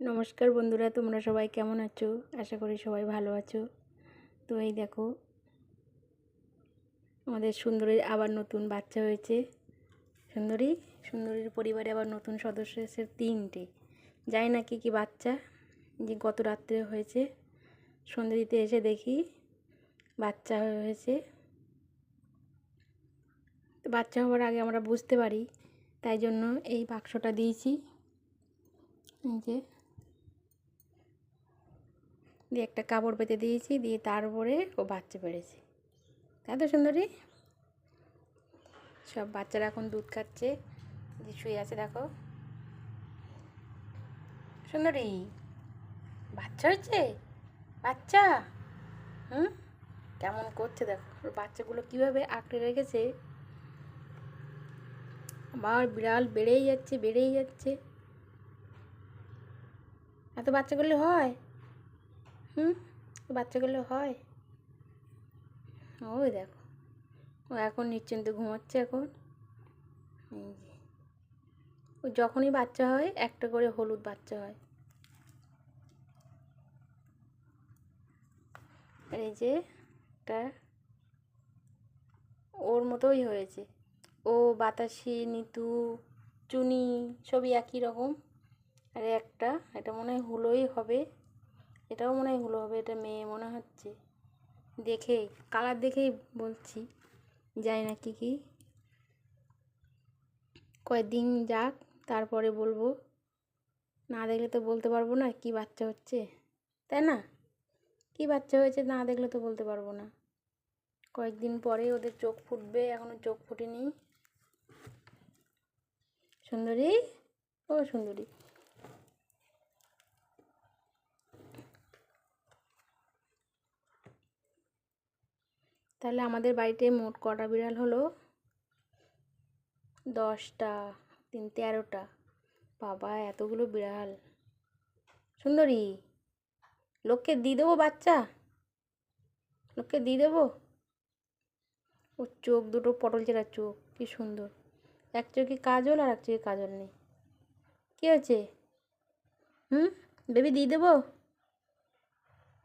নমস্কার বন্ধুরা, তোমরা সবাই কেমন আছো? আশা করি সবাই ভালো আছো। তো এই দেখো, আমাদের সুন্দরীর আবার নতুন বাচ্চা হয়েছে। সুন্দরী? সুন্দরীর পরিবারে আবার নতুন সদস্য এসেছে তিনটে। যাই না কি কি বাচ্চা, যে গত রাত্রে হয়েছে। সুন্দরীতে এসে দেখি বাচ্চা হয়েছে। বাচ্চা হওয়ার আগে আমরা বুঝতে পারি, তাই জন্য এই বাক্সটা দিয়েছি। এই যে দিয়ে একটা কাপড় পেতে দিয়েছি, দিয়ে তার উপরে ও বাচ্চা পেড়েছে তাই তো সুন্দরী। সব বাচ্চারা এখন দুধ খাচ্ছে, যে শুয়ে আছে দেখো। সুন্দরী। বাচ্চা হয়েছে? বাচ্চা? হুম? কেমন করছে দেখো। ওর বাচ্চাগুলো কীভাবে আঁকড়ে রেখেছে? আবার বিড়াল বেড়েই যাচ্ছে বেড়েই যাচ্ছে। এত বাচ্চাগুলো হয়? হুম? বাচ্চাগুলো হয়? ওই দেখো। ও এখন নিশ্চিন্ত ঘুমাচ্ছে এখন। এই যে। ও যখনই বাচ্চা হয় একটা করে হলুদ বাচ্চা হয়। আর এই যে একটা ওর মতোই হয়েছে। ও বাতাসি নিতু চুনি সবই একই রকম। আর একটা এটা মনে হয় হুলোই হবে। এটাও মনে হয় হুলো হবে, এটা মেয়ে মনে হচ্ছে। দেখে কালার দেখেই বলছি, জানি না কী কী। কয়েকদিন যাক, তারপরে বলব। না দেখলে তো বলতে পারব না, কি বাচ্চা হচ্ছে। তাই না? কি বাচ্চা হয়েছে না দেখলে তো বলতে পারব না। কয়েকদিন পরে ওদের চোখ ফুটবে এখনও চোখ ফুটেনি। সুন্দরী? ও সুন্দরী। তাহলে আমাদের বাড়িতে মোট কটা বিড়াল হলো? দশটা, তিন, তেরোটা। বাবা, এতগুলো বিড়াল। সুন্দরী, লোককে দিয়ে দেবো বাচ্চা? লোককে দিয়ে দেবো? ওর চোখ, দুটো পটল চেরার চোখ, কি সুন্দর। এক চোখে কাজল আর এক চোখে কাজল নেই। কী হয়েছে? হুম? বেবি দিয়ে দেবো?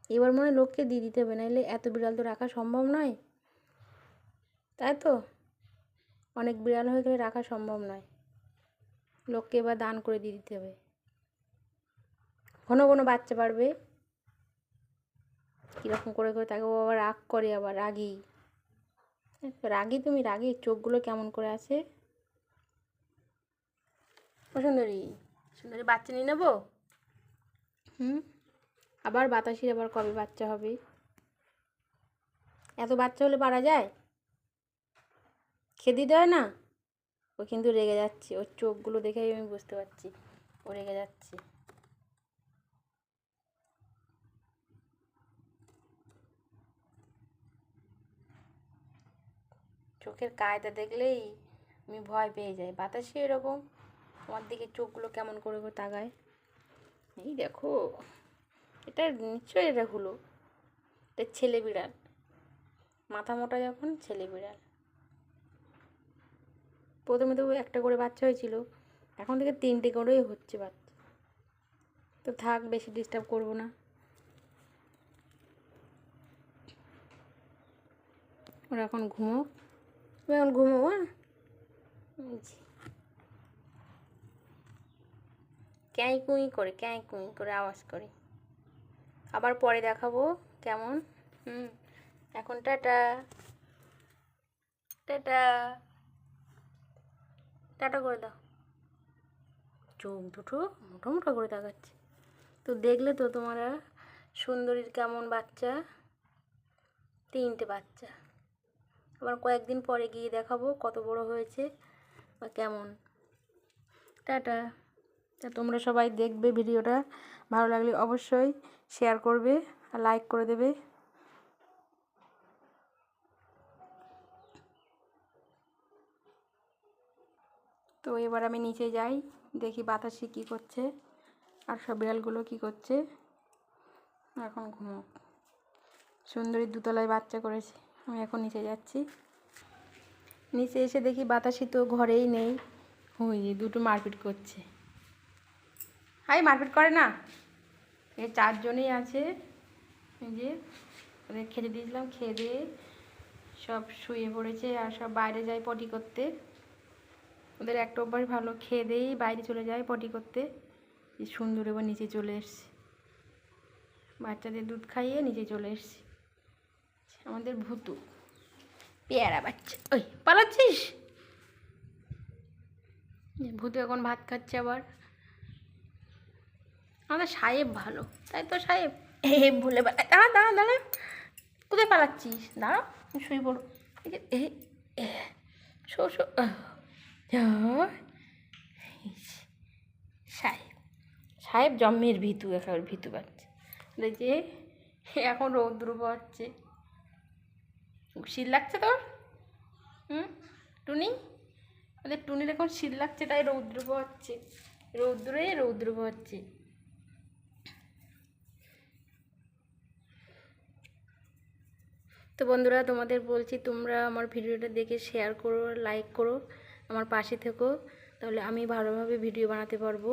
এবার মনে লোককে দিয়ে দিতে হবে, নাহলে এত বিড়াল তো রাখা সম্ভব নয়। তাই তো? অনেক বিড়াল হয়ে গেলে রাখা সম্ভব নয়। লোককে এবার দান করে দিয়ে দিতে হবে। ঘন ঘন বাচ্চা বাড়বে। কীরকম করে করে তাকে আবার রাগ করে আবার, রাগি। রাগি তুমি, রাগি। চোখগুলো কেমন করে আছে? ও সুন্দরী সুন্দরী বাচ্চা নিয়ে নেব? হুম? আবার বাতাসির আবার কবে বাচ্চা হবে? এত বাচ্চা হলে পারা যায়? খেতে দেয় না? ও কিন্তু রেগে যাচ্ছে। ওর চোখগুলো দেখেই আমি বুঝতে পারছি। ও রেগে যাচ্ছে। চোখের কায়দা দেখলেই আমি ভয় পেয়ে যাই। বাতাসে এরকম। আমার দিকে চোখগুলো কেমন করে করে তাকায়? এই দেখো, এটা নিশ্চয়ই এটা হলো। এটা ছেলে বিড়াল। মাথা মোটা যখন, ছেলে বিড়াল। প্রথমে তো একটা করে বাচ্চা হয়েছিল। এখন থেকে তিনটে করেই হচ্ছে বাচ্চা। তো থাক, বেশি ডিস্টার্ব করব না। ওরা এখন ঘুমো তুমি এখন ঘুমো হ্যাঁ ক্যাঁই, কুঁই করে, ক্যাঁই, কুঁই করে আওয়াজ করে। আবার পরে দেখাবো কেমন। হুম, এখন টাটা। টাটা। টাটা করে দাও। চোখ দুটো মোটো মোটো করে দেখাচ্ছে তো দেখলে তো তোমরা সুন্দরীর কেমন বাচ্চা? তিনটে বাচ্চা। আবার কয়েকদিন পরে গিয়ে দেখাবো কত বড় হয়েছে বা কেমন। টাটা। তা তোমরা সবাই দেখবে ভিডিওটা। ভালো লাগলে অবশ্যই শেয়ার করবে আর লাইক করে দেবে। তো এবার আমি নিচে যাই, দেখি বাতাসি কী করছে আর সব বিড়ালগুলো কী করছে। এখন ঘুমো সুন্দরী দুতলায় বাচ্চা করেছে, আমি এখন নিচে যাচ্ছি। নিচে এসে দেখি বাতাসি তো ঘরেই নেই। যে দুটো মারপিট করছে। হাই, মারপিট করে না? এই চারজনেই আছে। যে ওদের খেতে দিয়েছিলাম, খেয়ে দিয়ে সব শুয়ে পড়েছে আর সব বাইরে যায় পটি করতে। ওদের একটা অভ্যাস ভালো, খেয়ে দিয়েই বাইরে চলে যায় পটি করতে। সুন্দর এবার নিচে চলে এসছে। বাচ্চাদের দুধ খাইয়ে নিচে চলে এসছি। আমাদের ভুতু, পেয়ারা বাচ্চা। ওই, পালাচ্ছিস? ভূতু এখন ভাত খাচ্ছে আবার। আমাদের সাহেব ভালো, তাই তো সাহেব। এ, ভুলে দাঁড়া দাঁড়া দাঁড়া। কোথায় পালাচ্ছিস? দাঁড়া, শুয়ে পড়ো। এ শো শো সাহেব সাহেব জন্মের ভিতু, একেবারে ভিতু পাচ্ছে যে এখন রৌদ্র পাচ্ছে শীত লাগছে তোর? হুম? টুনি? ওদের টুনির এখন শীত লাগছে, তাই রৌদ্র পাচ্ছে রৌদ্রে, রৌদ্র পাচ্ছে তো বন্ধুরা, তোমাদের বলছি, তোমরা আমার ভিডিওটা দেখে শেয়ার করো লাইক করো। আমার পাশে থেকো। তাহলে আমি ভালোভাবে ভিডিও বানাতে পারব।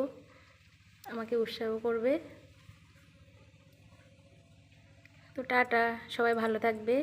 আমাকে উৎসাহ করবে। তো টাটা, সবাই ভালো থাকবে।